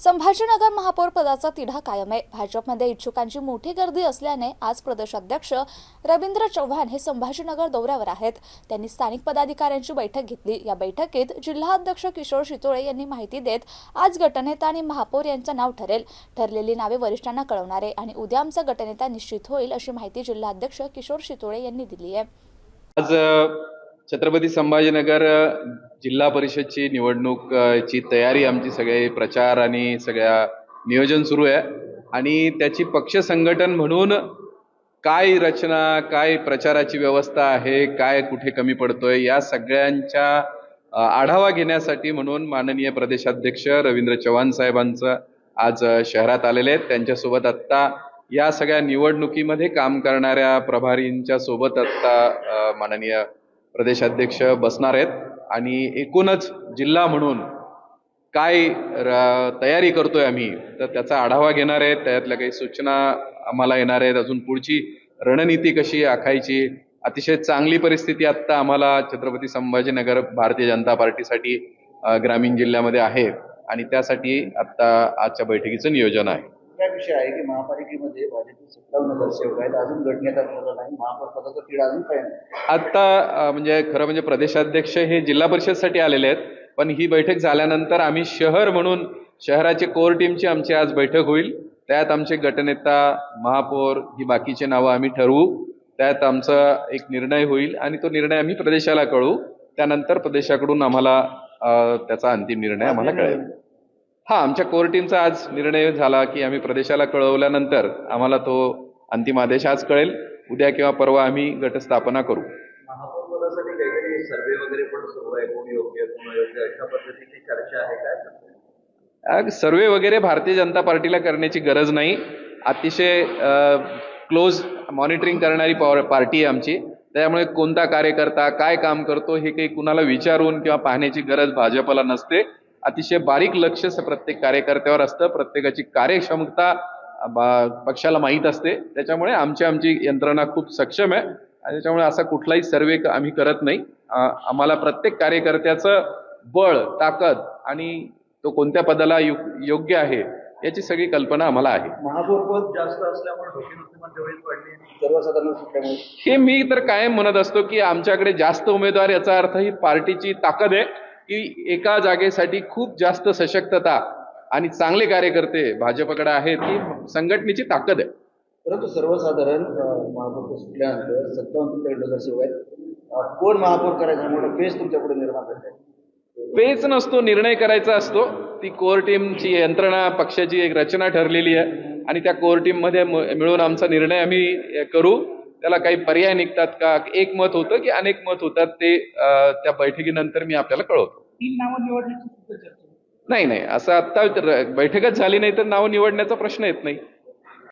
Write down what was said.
संभाजीनगर महापौर पदाचा तिढा कायम आहे. भाजपमध्ये इच्छुकांची मोठी गर्दी असल्याने आज प्रदेशाध्यक्ष रवींद्र चव्हाण हे संभाजीनगर दौऱ्यावर आहेत. त्यांनी स्थानिक पदाधिकाऱ्यांची बैठक घेतली. या बैठकीत जिल्हाध्यक्ष किशोर शितोळे यांनी माहिती देत आज गटनेता आणि महापौर यांचं नाव ठरेल. ठरलेली नावे वरिष्ठांना कळवणार आहे आणि उद्या आमचा गटनेता निश्चित होईल अशी माहिती जिल्हाध्यक्ष किशोर शितोळे यांनी दिली आहे. आज छत्रपती संभाजीनगर जिल्हा परिषदची निवडणूक ची तयारी आमची सगळे प्रचार आणि सगळ्या नियोजन सुरू आहे. आणि त्याची पक्ष संघटन म्हणून काय रचना काय प्रचाराची व्यवस्था आहे काय कुठे कमी पडतोय या सगळ्यांच्या आढावा घेण्यासाठी म्हणून माननीय प्रदेशाध्यक्ष रवींद्र चव्हाण साहेबांचं आज शहरात आलेले आहेत. त्यांच्यासोबत आत्ता या सगळ्या निवडणुकीमध्ये काम करणाऱ्या प्रभारींच्या सोबत आत्ता माननीय प्रदेशाध्यक्ष बसणार आहेत. आणि एकूणच जिल्हा म्हणून काय र- तयारी करतोय आम्ही तर त्याचा आढावा घेणार आहेत. त्यातल्या काही सूचना आम्हाला येणार आहेत. अजून पुढची रणनीती कशी आखायची? अतिशय चांगली परिस्थिती आत्ता आम्हाला छत्रपती संभाजीनगर भारतीय जनता पार्टीसाठी ग्रामीण जिल्ह्यामध्ये आहे. आणि त्यासाठी आत्ता आजच्या बैठकीचं नियोजन आहे. विषय आहे की महापालिकेमध्ये भाजपचे सत्तावन्न नगरसेवक आहेत. अजून गटनेता ठरला नाही. महापौर पदाचा तिढा अजून काय नाही. आता म्हणजे खरं म्हणजे प्रदेशाध्यक्ष हे जिल्हा परिषदसाठी आलेले आहेत. पण ही बैठक झाल्यानंतर आम्ही शहर म्हणून शहराचे कोर टीमची आमची आज बैठक होईल. त्यात आमचे गटनेता महापौर ही बाकीचे नावं आम्ही ठरवू. त्यात आमचा एक निर्णय होईल आणि तो निर्णय आम्ही प्रदेशाला कळवू. त्यानंतर प्रदेशाकडून आम्हाला त्याचा अंतिम निर्णय आम्हाला कळेल. हा आमच्या कोर टीमचा आज निर्णय झाला की आम्ही प्रदेशाला कळवल्यानंतर आम्हाला तो अंतिम आदेश आज कळेल. उद्या किंवा परवा आम्ही गटस्थापना करू. सर्वे वगैरे भारतीय जनता पार्टीला करण्याची गरज नाही. अतिशय क्लोज मॉनिटरिंग करणारी पार्टी आहे आमची. त्यामुळे कोणता कार्यकर्ता काय काम करतो हे काही कुणाला विचारून किंवा पाहण्याची गरज भाजपला नसते. अतिशय बारीक लक्ष स- प्रत्येक कार्यकर्त्यावर असतं. प्रत्येकाची कार्यक्षमता पक्षाला माहीत असते. त्याच्यामुळे आमची आमची यंत्रणा खूप सक्षम आहे. आणि त्याच्यामुळे असा कुठलाही सर्वे आम्ही करत नाही. आम्हाला प्रत्येक कार्यकर्त्याचं बळ ताकद आणि तो कोणत्या पदाला योग्य आहे याची सगळी कल्पना आम्हाला आहे. महापौर पद जास्त असल्यामुळे हे मी तर कायम म्हणत असतो की आमच्याकडे जास्त उमेदवार याचा अर्थ ही पार्टीची ताकद आहे. की एका जागेसाठी खूप जास्त सशक्तता आणि चांगले कार्यकर्ते भाजपकडे आहेत ही संघटनेची ताकद आहे. परंतु सर्वसाधारण महापौर सुटल्यानंतर सत्तावन्न तुमच्याकडे नगरसेवक आहेत अं, कोण महापौर करायचा हा मोठा फेस तुमच्यापुढे निर्माण करत आहे? पेच नसतो निर्णय करायचा असतो. ती कोर टीमची यंत्रणा पक्षाची एक रचना ठरलेली आहे आणि त्या कोर टीममध्ये मिळून आमचा निर्णय आम्ही करू. त्याला काही पर्याय निघतात का? एक मत होतं की अनेक मत होतात ते त्या बैठकीनंतर मी आपल्याला कळवतो. तीन नावं निवडण्याची सुद्धा चर्चा नाही नाही असं आत्ता र- बैठकच झाली नाही तर नाव निवडण्याचा प्रश्न येत नाही.